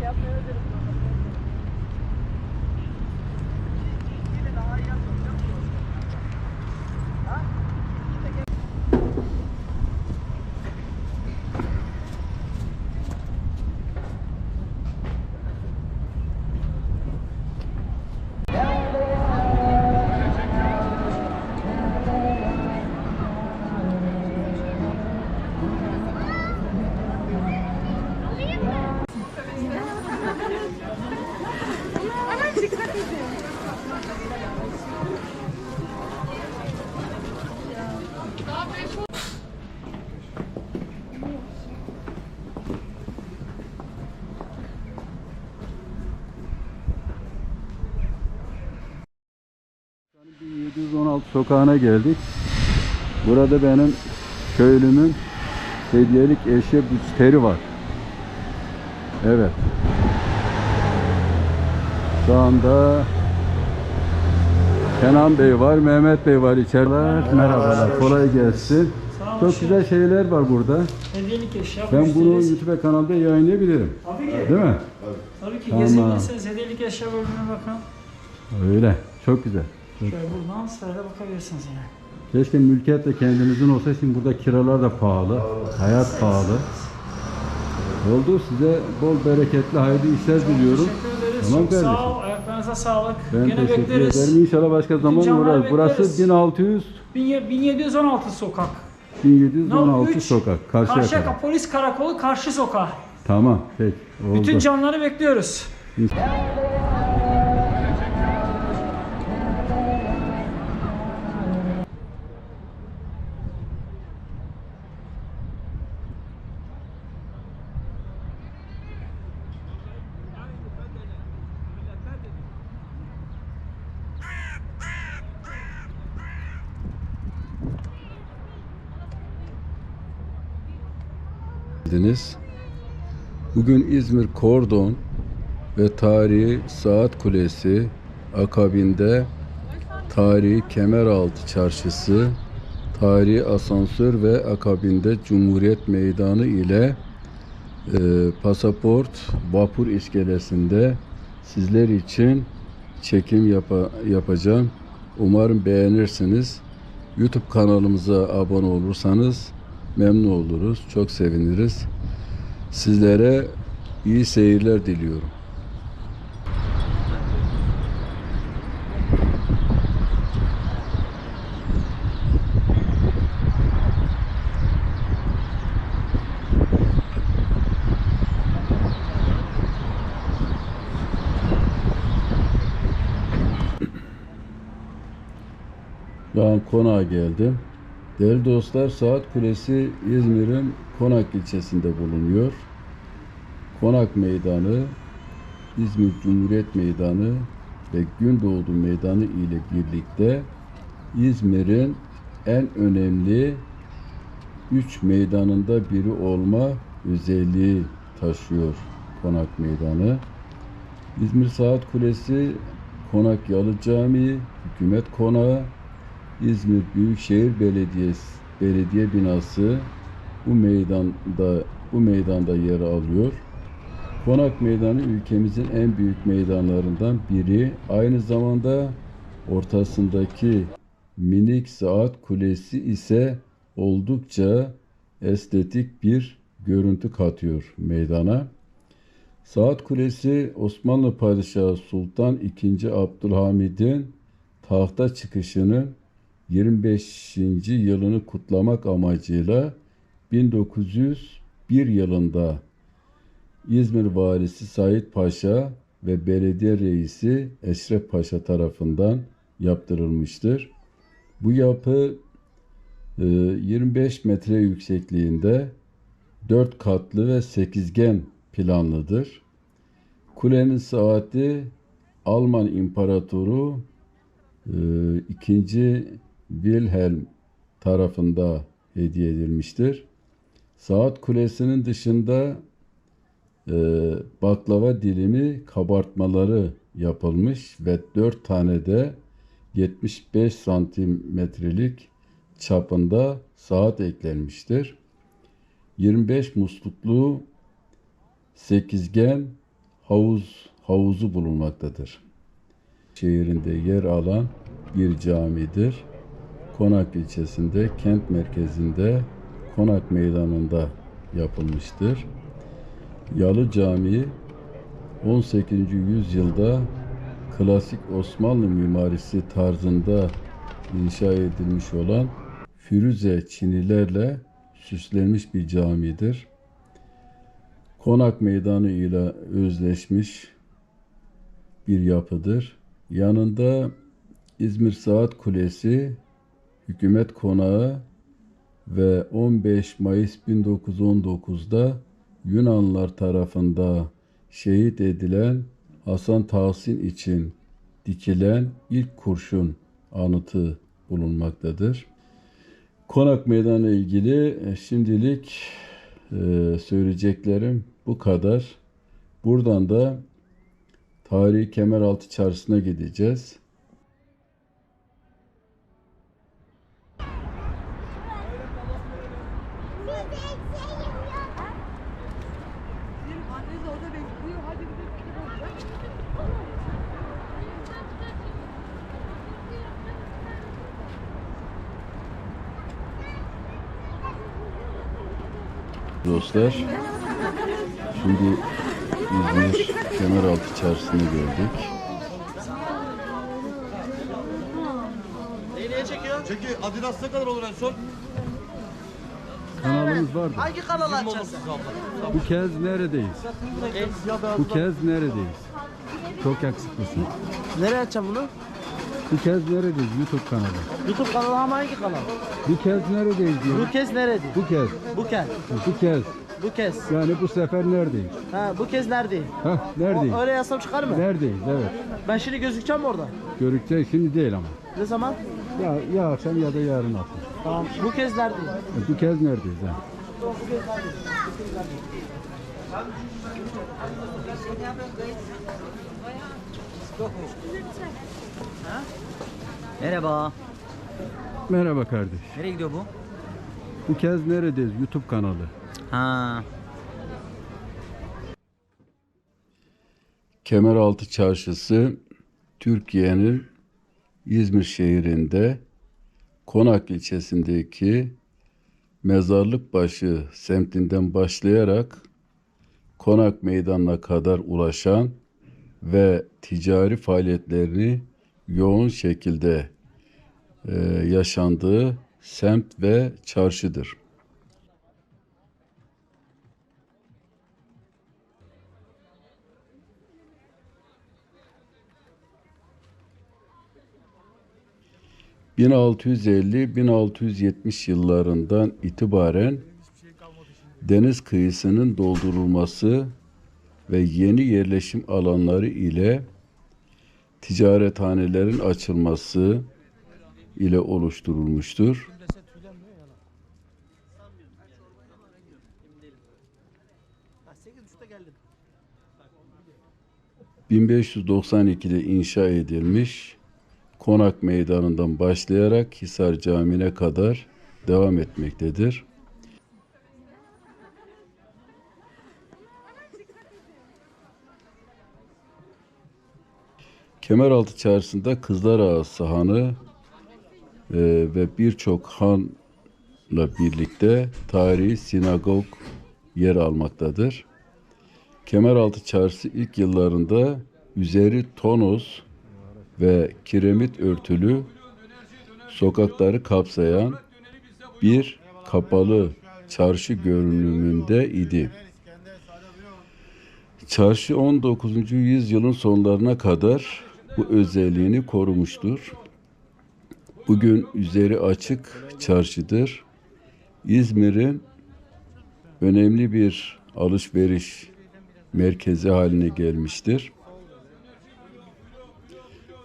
Yep, sokağına geldik. Burada benim köylümün hediyelik eşya büsteri var. Evet. Şu anda Kenan Bey var, Mehmet Bey var içeriler. Merhabalar, kolay gelsin. Çok güzel şeyler var burada. Hediyelik eşya. Ben bunu müşterisi. YouTube kanalda yayınlayabilirim. Tabii ki. Değil mi? Tabii ki Tamam. gezebilirsiniz. Hediyelik eşya bölümüne bakın. Öyle. Çok güzel. Şöyle buradan sırayla bakabilirsiniz yine. Keşke mülkiyet de kendinizin olsa şimdi burada kiralar da pahalı. Hayat pahalı. Oldu size bol bereketli hayırlı işler diliyorum. Teşekkür ederiz. Tamam Çok sağ kardeşim. ol. Ayaklarınıza sağlık. Ben Yine teşekkür bekleriz. ederim. İnşallah başka zaman uğrarız. Burası bekleriz. 1600 Bin- 1716 sokak. 1716 üç, sokak. Karşıya Karşıyaka kadar. Polis Karakolu karşı sokak. Tamam. Peki. Oldu. Bütün canlıları bekliyoruz. Geldiniz. Bugün İzmir Kordon ve tarihi Saat Kulesi akabinde tarihi Kemeraltı Çarşısı, tarihi asansör ve akabinde Cumhuriyet Meydanı ile e, pasaport vapur iskelesinde sizler için çekim yapa- yapacağım. Umarım beğenirsiniz. YouTube kanalımıza abone olursanız memnun oluruz. Çok seviniriz. Sizlere iyi seyirler diliyorum. Ben konağa geldim. Değerli dostlar, Saat Kulesi İzmir'in Konak ilçesinde bulunuyor. Konak Meydanı, İzmir Cumhuriyet Meydanı ve Gündoğdu Meydanı ile birlikte İzmir'in en önemli üç meydanında biri olma özelliği taşıyor Konak Meydanı. İzmir Saat Kulesi, Konak Yalı Camii, Hükümet Konağı, İzmir Büyükşehir Belediyesi belediye binası bu meydanda bu meydanda yer alıyor. Konak Meydanı ülkemizin en büyük meydanlarından biri. Aynı zamanda ortasındaki minik saat kulesi ise oldukça estetik bir görüntü katıyor meydana. Saat Kulesi Osmanlı Padişahı Sultan II. Abdülhamid'in tahta çıkışının 25. yılını kutlamak amacıyla 1901 yılında İzmir Valisi Said Paşa ve belediye reisi Eşref Paşa tarafından yaptırılmıştır. Bu yapı e, 25 metre yüksekliğinde 4 katlı ve sekizgen planlıdır. Kulenin saati Alman İmparatoru e, 2. Wilhelm tarafında hediye edilmiştir. Saat kulesinin dışında e, baklava dilimi kabartmaları yapılmış ve 4 tane de 75 santimetrelik çapında saat eklenmiştir. 25 musluklu sekizgen havuz havuzu bulunmaktadır. Şehrinde yer alan bir camidir. Konak ilçesinde kent merkezinde Konak Meydanı'nda yapılmıştır. Yalı Camii 18. yüzyılda klasik Osmanlı mimarisi tarzında inşa edilmiş olan Firuze çinilerle süslenmiş bir camidir. Konak Meydanı ile özleşmiş bir yapıdır. Yanında İzmir Saat Kulesi, Hükümet Konağı ve 15 Mayıs 1919'da Yunanlılar tarafında şehit edilen Hasan Tahsin için dikilen ilk kurşun anıtı bulunmaktadır. Konak Meydanı ile ilgili e, şimdilik e, söyleyeceklerim bu kadar. Buradan da Tarihi Kemeraltı Çarşısı'na gideceğiz. Dostlar, şimdi İzmir Kemeraltı Çarşısı'na geldik. Neyi çekiyor? Peki Adidas ne kadar olur en son? Kanalımız vardı. Hangi kanal açacaksın? Bu kez neredeyiz? Bu kez neredeyiz? Çok yakışıklısın. Nereye açacağım bunu? Bu kez neredeyiz? YouTube kanalı. YouTube kanalı ama hangi kanal? Bu kez neredeyiz diyor. Bu kez nerede? Bu kez. Bu kez. Bu kez. Bu kez. Yani bu sefer neredeyiz? Ha bu kez nerede? Hah neredeyiz? Öyle yazsam çıkar mı? Neredeyiz evet. Ben şimdi gözükeceğim mi orada? Görükeceğiz şimdi değil ama. Ne zaman? Ya, ya akşam ya da yarın akşam. Tamam. Bu kez nerede? E, Bu kez neredeyiz ha? Merhaba. Merhaba kardeş. Nereye gidiyor bu? Bu kez neredeyiz? YouTube kanalı. Ha. Kemeraltı Çarşısı Türkiye'nin İzmir şehrinde Konak ilçesindeki Mezarlıkbaşı semtinden başlayarak Konak Meydanı'na kadar ulaşan ve ticari faaliyetlerini yoğun şekilde e, yaşandığı semt ve çarşıdır. ...1650-1670 yıllarından itibaren deniz kıyısının doldurulması ve yeni yerleşim alanları ile ticarethanelerin açılması ile oluşturulmuştur. Ha 8.30'da geldim. 1592'de inşa edilmiş Konak Meydanı'ndan başlayarak Hisar Camii'ne kadar devam etmektedir. Kemeraltı Çarşısı'nda Kızlar Ağa Sahanı e, ve birçok hanla birlikte tarihi sinagog yer almaktadır. Kemeraltı Çarşısı ilk yıllarında üzeri tonoz ve kiremit örtülü sokakları kapsayan bir kapalı çarşı görünümünde idi. Çarşı 19. yüzyılın sonlarına kadar bu özelliğini korumuştur. Bugün üzeri açık çarşıdır. İzmir'in önemli bir alışveriş merkezi haline gelmiştir.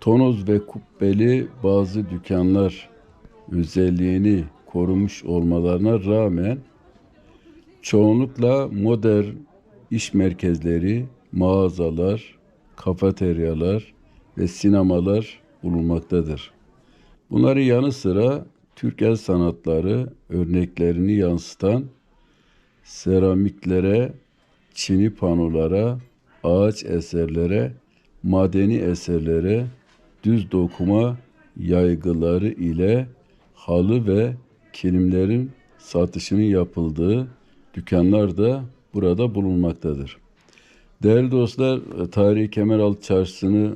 Tonoz ve kubbeli bazı dükkanlar özelliğini korumuş olmalarına rağmen çoğunlukla modern iş merkezleri, mağazalar, kafeteryalar ve sinemalar bulunmaktadır. Bunların yanı sıra Türk el sanatları örneklerini yansıtan seramiklere, çini panolara, ağaç eserlere, madeni eserlere, düz dokuma yaygıları ile halı ve kilimlerin satışının yapıldığı dükkanlar da burada bulunmaktadır. Değerli dostlar, Tarihi Kemeraltı Çarşısı'nı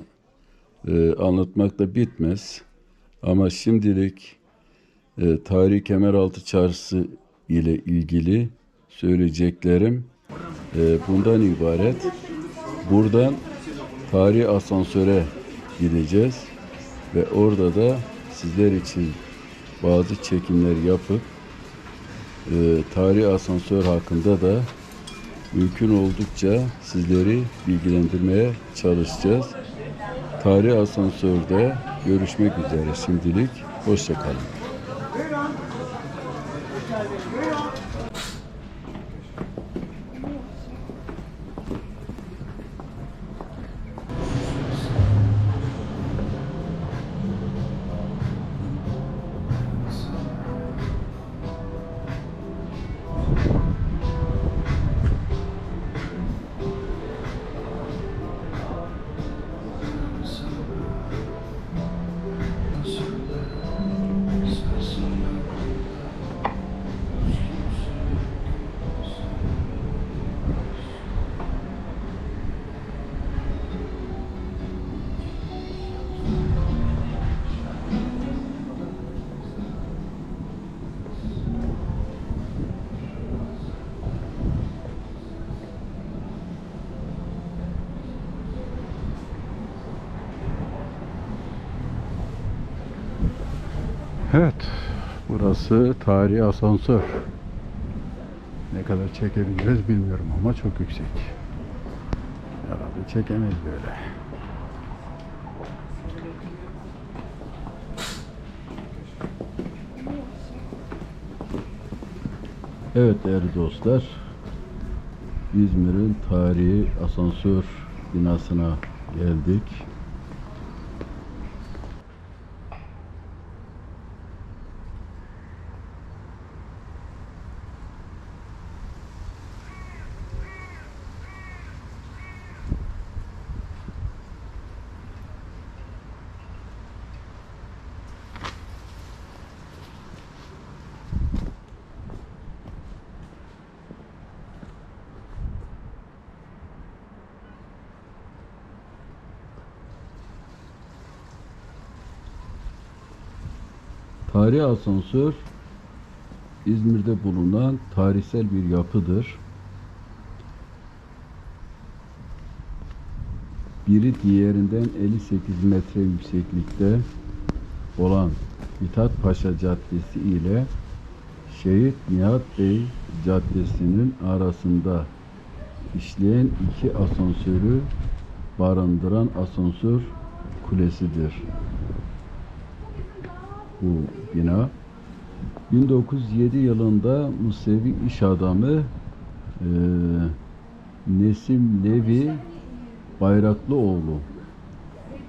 e, anlatmakla bitmez. Ama şimdilik e, Tarihi Kemeraltı Çarşısı ile ilgili söyleyeceklerim e, bundan ibaret. Buradan tarihi asansöre gideceğiz ve orada da sizler için bazı çekimler yapıp e, tarihi asansör hakkında da mümkün oldukça sizleri bilgilendirmeye çalışacağız. Tarih asansörde görüşmek üzere şimdilik. Hoşçakalın. Evet, burası tarihi asansör. Ne kadar çekebiliriz bilmiyorum ama çok yüksek. Herhalde çekemeyiz böyle. Evet değerli dostlar, İzmir'in tarihi asansör binasına geldik. Tarihi asansör İzmir'de bulunan tarihsel bir yapıdır. Biri diğerinden 58 metre yükseklikte olan Mithat Paşa Caddesi ile Şehit Nihat Bey Caddesi'nin arasında işleyen iki asansörü barındıran asansör kulesidir bu bina. 1907 yılında Musevi iş adamı eee, Nesim Levi Bayraklıoğlu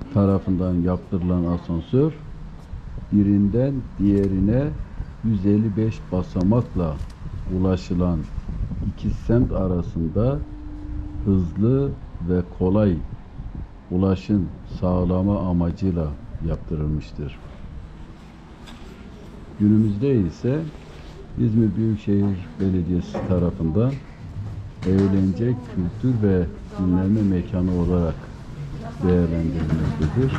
tarafından yaptırılan asansör birinden diğerine 155 basamakla ulaşılan iki semt arasında hızlı ve kolay ulaşım sağlama amacıyla yaptırılmıştır. Günümüzde ise İzmir Büyükşehir Belediyesi tarafından eğlence, kültür ve dinlenme mekanı olarak değerlendirilmektedir.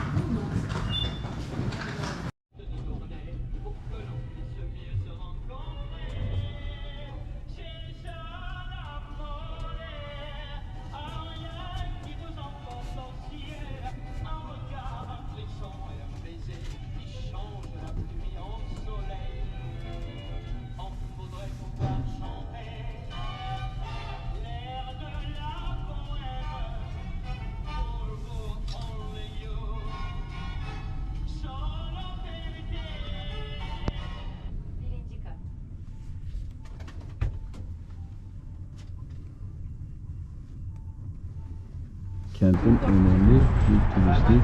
Kentin önemli bir turistik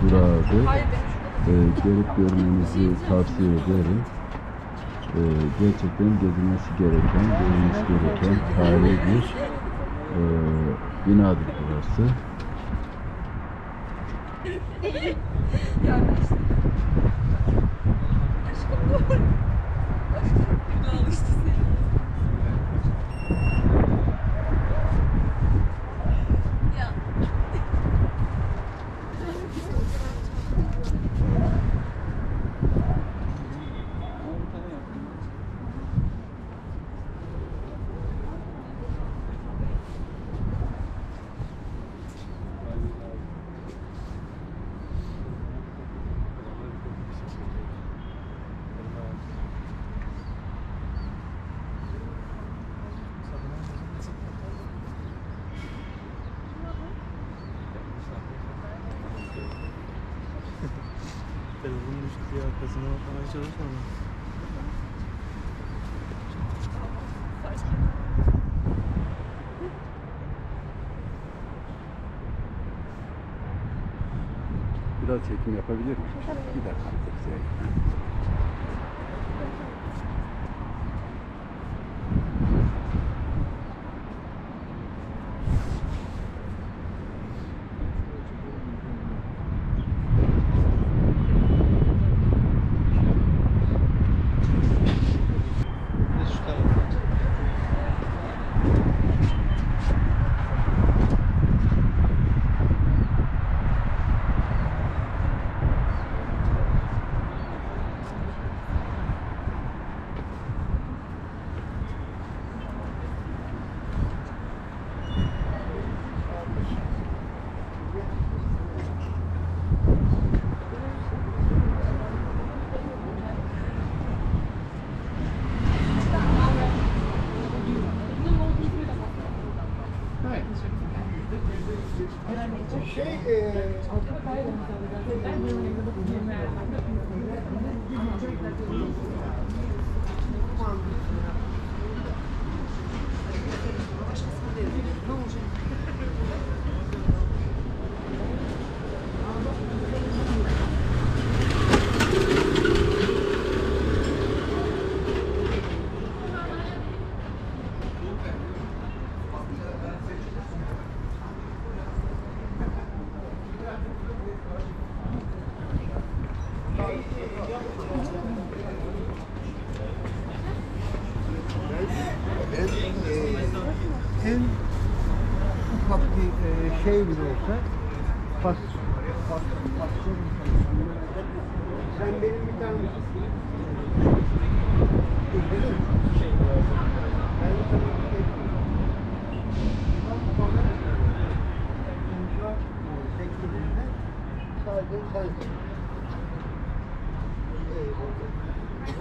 durağıdır. Ee, gelip görmenizi tavsiye ederim. Ee, gerçekten gezilmesi gereken, görülmesi gereken tarihi bir e, binadır burası. bakmaya çalışma. Biraz çekim yapabilir miyim? Bir dakika. Bir de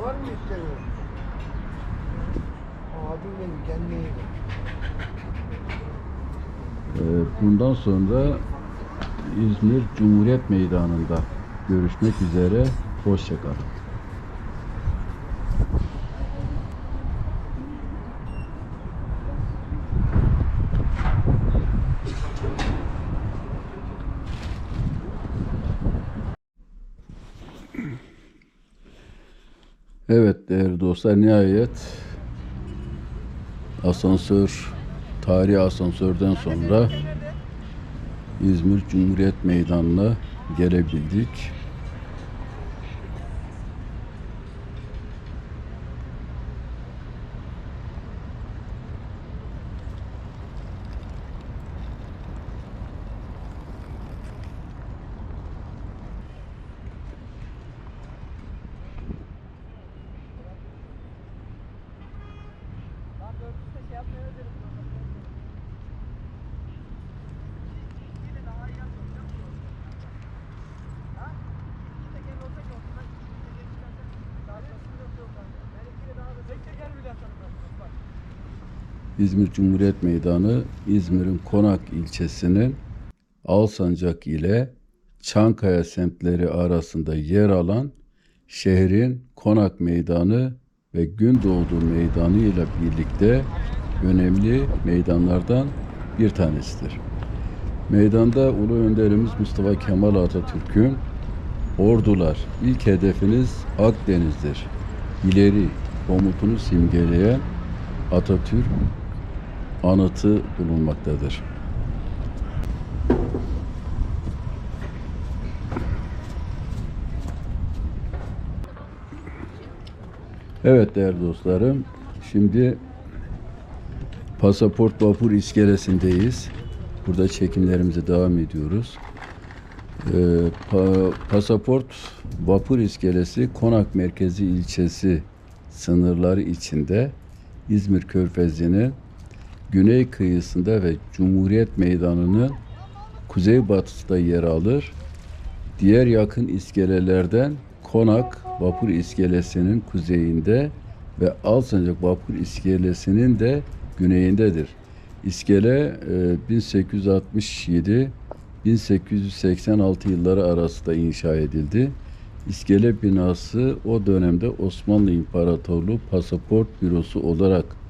Var mı istemiyorum? Abim benim kendine. Ee, Bundan sonra İzmir Cumhuriyet Meydanı'nda görüşmek üzere. Hoşçakalın. Evet değerli dostlar nihayet asansör tarihi asansörden sonra İzmir Cumhuriyet Meydanı'na gelebildik. İzmir Cumhuriyet Meydanı İzmir'in Konak ilçesinin Alsancak ile Çankaya semtleri arasında yer alan şehrin Konak Meydanı ve Gündoğdu Meydanı ile birlikte önemli meydanlardan bir tanesidir. Meydanda Ulu Önderimiz Mustafa Kemal Atatürk'ün ordular ilk hedefiniz Akdeniz'dir. İleri komutunu simgeleyen Atatürk anıtı bulunmaktadır. Evet değerli dostlarım, şimdi Pasaport Vapur iskelesindeyiz. Burada çekimlerimize devam ediyoruz. Ee, pa Pasaport Vapur iskelesi Konak Merkezi ilçesi sınırları içinde İzmir Körfezi'nin güney kıyısında ve Cumhuriyet Meydanı'nın kuzeybatısında yer alır. Diğer yakın iskelelerden Konak Vapur İskelesi'nin kuzeyinde ve Alsancak Vapur İskelesi'nin de güneyindedir. İskele e, 1867 1886 yılları arasında inşa edildi. İskele binası o dönemde Osmanlı İmparatorluğu Pasaport Bürosu olarak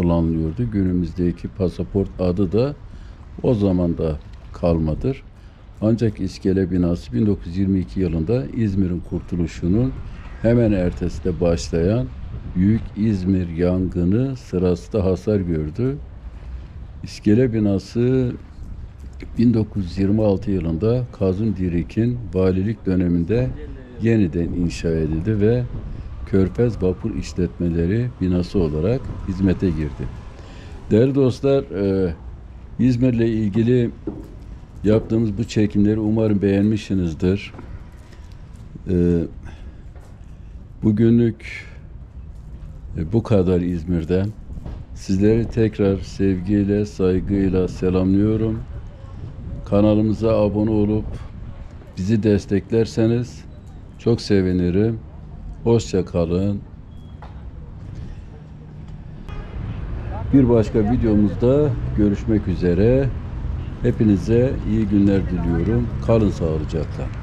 kullanılıyordu. Günümüzdeki pasaport adı da o zaman da kalmadır. Ancak iskele binası 1922 yılında İzmir'in kurtuluşunun hemen ertesinde başlayan Büyük İzmir yangını sırasında hasar gördü. İskele binası 1926 yılında Kazım Dirik'in valilik döneminde yeniden inşa edildi ve Körfez Vapur İşletmeleri binası olarak hizmete girdi. Değerli dostlar, e, İzmir'le ilgili yaptığımız bu çekimleri umarım beğenmişsinizdir. E, bugünlük e, bu kadar İzmir'den. Sizleri tekrar sevgiyle, saygıyla selamlıyorum. Kanalımıza abone olup bizi desteklerseniz çok sevinirim. Hoşça kalın. Bir başka videomuzda görüşmek üzere. Hepinize iyi günler diliyorum. Kalın sağlıcakla.